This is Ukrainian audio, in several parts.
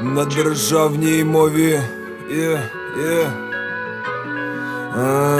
На державній мові є, є.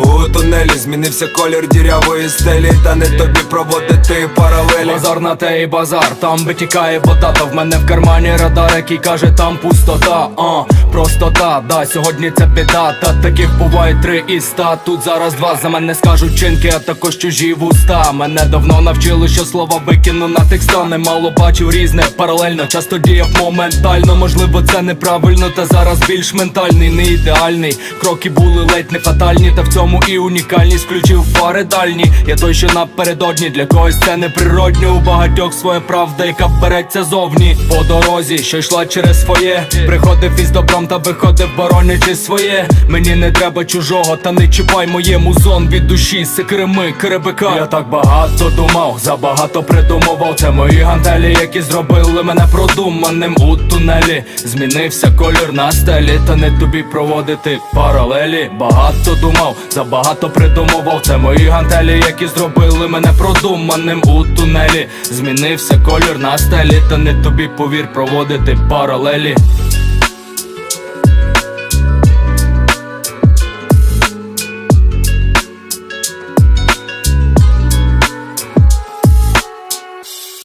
У тунелі змінився колір дірявої стелі. Та не тобі проводити паралелі. Базар на те і базар, там витікає вода, та в мене в кармані радар, який каже, там пустота, простота, да, сьогодні це біда, та таких буває три із ста. Тут зараз два за мене скажуть чинки, а також чужі вуста. Мене давно навчили, що слова викину на текста Немало бачив різне, паралельно, часто діяв моментально. Можливо, це неправильно, та зараз більш ментальний, не ідеальний. Кроки були ледь не фатальні, та в цьому і унікальність включив фари дальні. Я той, що напередодні, для когось це неприродньо. У багатьох своя правда, яка береться зовні. По дорозі, що йшла через своє. Приходив із добром та виходив, боронячи своє. Мені не треба чужого, та не чіпай моєму зон від душі, секреми, керебика. Я так багато думав, забагато придумував. Це мої гантелі, які зробили мене продуманим у тунелі. Змінився колір на стелі, та не тобі проводити паралелі. Багато думав, забагато придумував. Це мої гантелі, які зробили мене продуманим у тунелі. Змінився колір на стелі, та не тобі повір проводити паралелі.